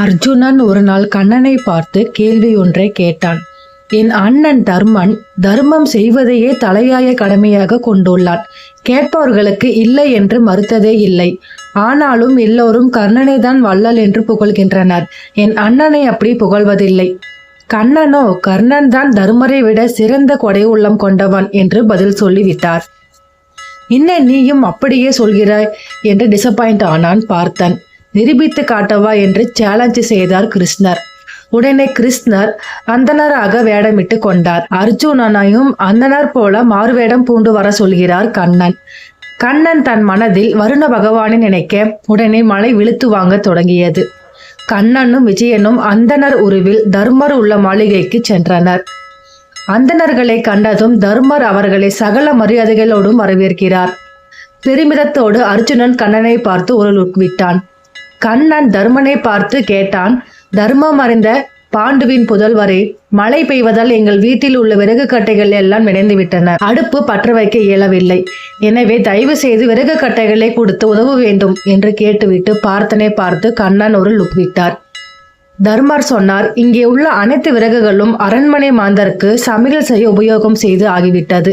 அர்ஜுனன் ஒரு நாள் கண்ணனை பார்த்து கேள்வி ஒன்றை கேட்டான். என் அண்ணன் தர்மன் தர்மம் செய்வதையே தலையாய கடமையாக கொண்டுள்ளான். கேட்பவர்களுக்கு இல்லை என்று மறுத்ததே இல்லை. ஆனாலும் எல்லோரும் கர்ணனை தான் வள்ளல் என்று புகழ்கின்றனர். என் அண்ணனை அப்படி புகழ்வதில்லை. கண்ணனோ கர்ணன் தான் தர்மரை விட சிறந்த கொடை உள்ளம் கொண்டவன் என்று பதில் சொல்லிவிட்டார். என்ன நீயும் அப்படியே சொல்கிறாய் என்று டிசப்பாயிண்ட் ஆனான் பார்த்தன். நிரூபித்து காட்டவா என்று சேலஞ்சு செய்தார் கிருஷ்ணர். உடனே கிருஷ்ணர் அந்தனராக வேடமிட்டு கொண்டார். அர்ஜுனனையும் அந்தனர் போல மாறுவேடம் பூண்டு வர சொல்கிறார் கண்ணன். கண்ணன் தன் மனதில் வருண பகவானை நினைக்க உடனே மழை விழுத்து வாங்க தொடங்கியது. கண்ணனும் விஜயனும் அந்தனர் உருவில் தர்மர் உள்ள மாளிகைக்கு சென்றனர். அந்தணர்களை கண்டதும் தர்மர் அவர்களை சகல மரியாதைகளோடும் வரவேற்கிறார். பெருமிதத்தோடு அர்ஜுனன் கண்ணனை பார்த்து ஒரு விட்டான் கண்ணன் தர்மனை பார்த்து கேட்டான் தர்மம் அறிந்த பாண்டுவின் புதல்வரே மழை பெய்வதால் எங்கள் வீட்டில் உள்ள விறகு கட்டைகள் எல்லாம் நினைந்து விட்டன அடுப்பு பற்ற வைக்க இயலவில்லை. எனவே தயவு செய்து விறகு கட்டைகளை கொடுத்து உதவ வேண்டும் என்று கேட்டுவிட்டு பார்த்தனை பார்த்து கண்ணன் ஒரு லுக் விட்டார். தர்மர் சொன்னார் இங்கே உள்ள அனைத்து விறகுகளும் அரண்மனை மாந்தருக்கு சமையல் செய்ய உபயோகம் செய்து ஆகிவிட்டது.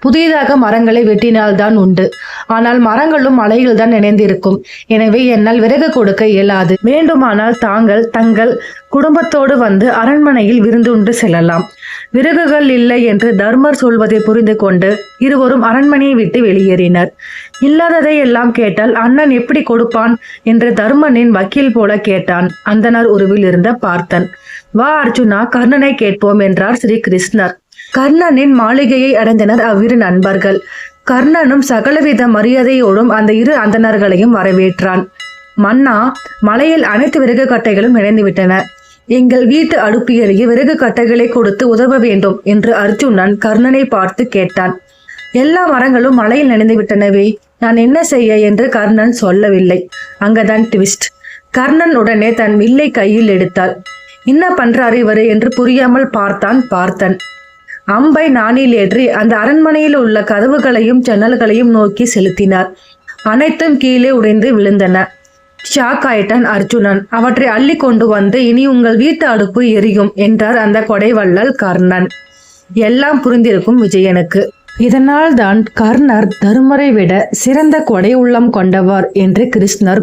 புதிதாக மரங்களை வெட்டினால்தான் உண்டு. ஆனால் மரங்களும் மலையில் தான் இணைந்திருக்கும் எனவே என்னால் விறகு கொடுக்க இயலாது. வேண்டுமானால் தாங்கள் தங்கள் குடும்பத்தோடு வந்து அரண்மனையில் விருந்துண்டு செல்லலாம். விறகுகள் இல்லை என்று தர்மர் சொல்வதை புரிந்து கொண்டு இருவரும் அரண்மனையை விட்டு வெளியேறினர். இல்லாததை எல்லாம் கேட்டால் அண்ணன் எப்படி கொடுப்பான் என்று தர்மனின் வக்கீல் போல கேட்டான். அந்தனர் உருவில் இருந்த பார்த்தன். வா அர்ஜுனா கர்ணனை கேட்போம் என்றார் ஸ்ரீ கிருஷ்ணர் கர்ணனின் மாளிகையை அடைந்தனர் அவ்விரு நண்பர்கள். கர்ணனும் சகலவித மரியாதையோடும் அந்த இரு அந்தணர்களையும் வரவேற்றான். மன்னா மலையில் அனைத்து விறகு கட்டைகளும் இணைந்துவிட்டன. எங்கள் வீட்டு அடுப்பு விறகு கட்டைகளை கொடுத்து உதவ வேண்டும் என்று அர்ஜுனன் கர்ணனை பார்த்து கேட்டான். எல்லா மரங்களும் மலையில் நினைந்துவிட்டனவே நான் என்ன செய்ய என்று கர்ணன் சொல்லவில்லை. அங்கதான் ட்விஸ்ட் கர்ணன் உடனே தன் வில்லை கையில் எடுத்தாள். என்ன பண்றாரு இவரு என்று புரியாமல் பார்த்தான் பார்த்தன். அம்பை நாணில் ஏற்றி அந்த அரண்மனையில் உள்ள கதவுகளையும் ஜன்னல்களையும் நோக்கி செலுத்தினார். அனைத்தும் கீழே உடைந்து விழுந்தன. ஷாக் ஆயிட்டான் அர்ஜுனன். அவற்றை அள்ளி கொண்டு வந்து இனி உங்கள் வீட்டு அடுப்பு எரியும் என்றார் அந்த கொடைவள்ளல் கர்ணன். எல்லாம் புரிந்திருக்கும் விஜயனுக்கு. இதனால் தான் கர்ணர் தருமரை விட சிறந்த கொடை உள்ளம் கொண்டவர் என்று கிருஷ்ணர்